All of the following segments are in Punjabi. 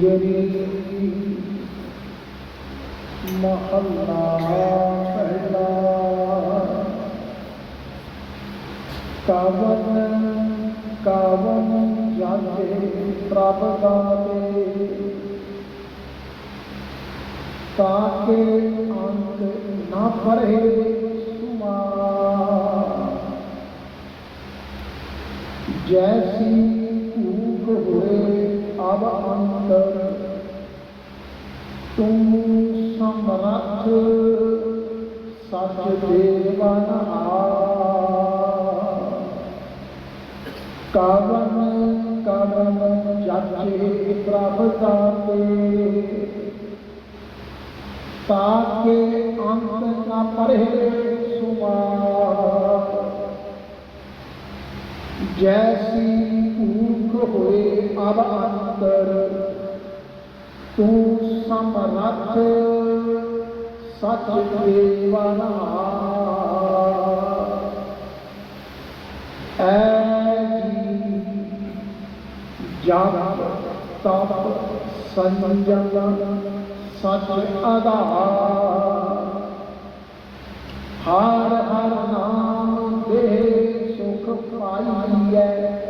جليل محلہ پہلا کاون کاون جانتے پراپداتے تاکہ نہ پڑھے سما جیسی ਅੰਤਰ ਤੁਮ ਸਮਰੱਥ ਸਚ ਦੇਵਨ ਆ ਕਾਵਨ ਕਾਵਨ ਜਾਚੇ ਪ੍ਰਭ ਤਾਕੇ ਅੰਤ ਨਾ ਪਰੇ ਸੁਮਾ ਜੈਸੀ ਭੂਖ ਹੋਏ ਅਬ ਅੰਤਰ ਤੂੰ ਸਮਰੱਥ ਸਚ ਦੇਵਨਾ ਐ ਜੀ ਜਪ ਤਪ ਸੰਜਮ ਸਚ ਆਧਾਰ। ਹਰ ਹਰ ਨਾਮ ਦੇ ਸੁਖ ਪਾਈਐ।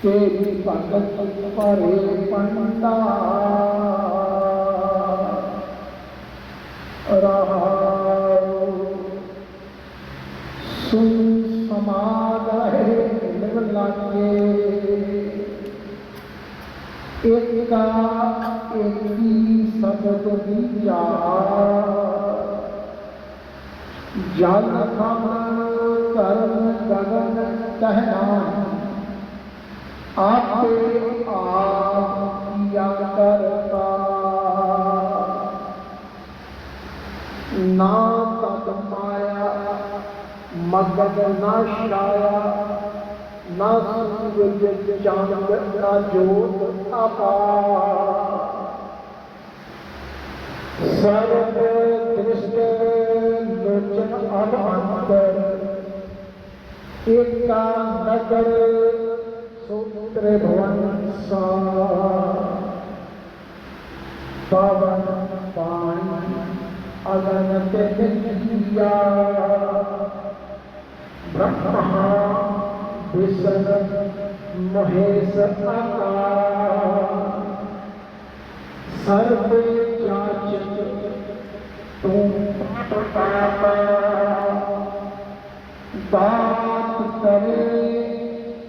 تیری بھگت پرے پنڈا۔ رہا۔ سن سما رہے لگے۔ ایک ایکی سبد دیا جل خبر کرم گگن کہنا۔ نہ تمایا مگر نہ شایا نہ ایک نگر سارا پاندن برما مہیش اکاچا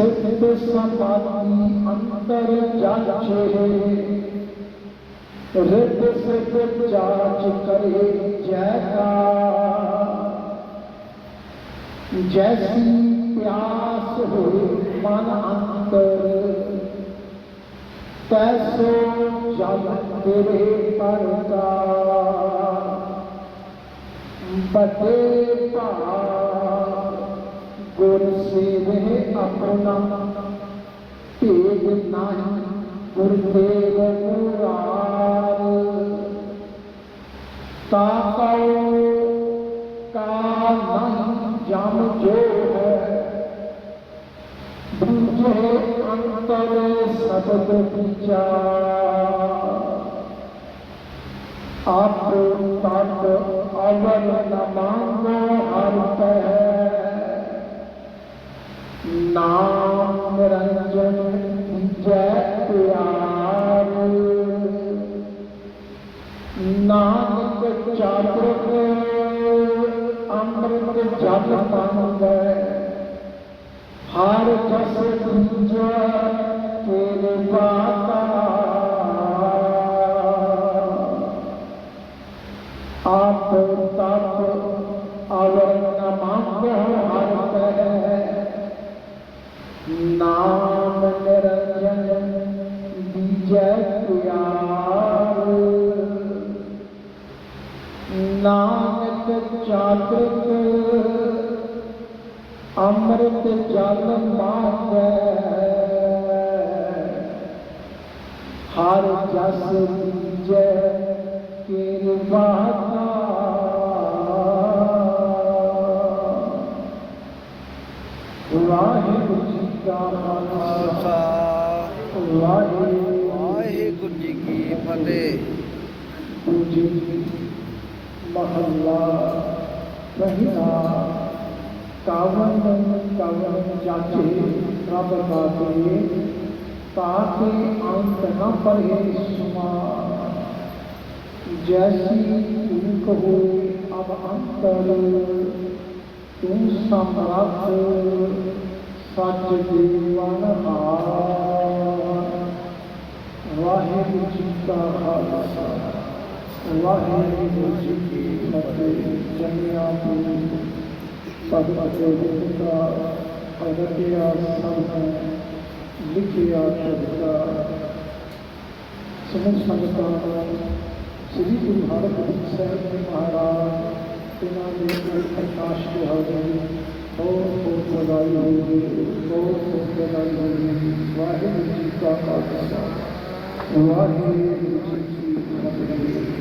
ਆਪਣੇ ਵਿਚਾਰ ਕੋਟ ਤੇ ਜਾਚੇ ਨਾਇਕ ਦੇ ਦੇ ਕੋਟ ਪੰਤਾ ਤੂੰ ਕਹਿ ਭਾਂਡੇ ਕਛ ਨਾ ਸਮਾਵੇ ਸੀਧੈ ਅੰਮ੍ਰਿਤ ਪਰ ਨੇਹਾ ਗੁਰ ਸੇਵੇ ਆਪਣਾ। ਭੇਦ ਨਾਹੀ ਗੁਰ ਦੇਵ ਮੁਰਾਰ ਤਾਕਉ ਕਾ ਨਹੀਂ ਜਮ ਜੋ ਹੈ। ਬੁਝੇ ਅੰਤਰ ਸਬਦ ਵਿਚਾਰ। ਆਪ ਤਤ ਅਵਲ ਨ ਹਰ ਪੈ ਨਾਮ ਨਿਰੰਜਨ ਜੈ ਪਿਆਰ ਨਾਨਕ ਚਾਤੁਰ ਅੰਮ੍ਰਿਤ ਜਲ ਮੰਗੈ ਹਰ ਜਸ ਅੰਮ੍ਰਿਤ ਜਲ ਮੰਗੈ ਹਰ ਜਸ ਜੈ ਕਿਰਪਾ ਵਾਹਿਗੁਰੂ ਜੀ ਕਾ ਖਾਲਸਾ। ਵਾਹਿਗੁਰੂ ਜੀ ਕੀ ਫਤਿਹ। ਜੀ ਮਹੱਲਾ ਪਹਿਲਾ ਕਾਵਨ ਕਾਵਨ ਜਾਚੇ ਪ੍ਰਭ ਦਾਤੇ ਤਾਕੇ ਅੰਤ ਨ ਪਰੇ ਸੁਮਾ ਜੈਸੀ ਤੂੰ ਕਹੋ ਅਬ ਅੰਤਰ ਤੂੰ ਸਮਰੱਥ ਸੱਚ ਜੀਵਨ ਹਾਰ ਵਾਹਿਗੁਰੂ ਜੀ ਕਾ ਖਾਲਸਾ। سب کا ادیا سب لکھیا شبدا سمجھ سمجھتا سری گرو ہرگوند صاحب مہاراج انہوں نے کاش کی حاضری بہت بہت بدائی واحد جی کا واحد جی کی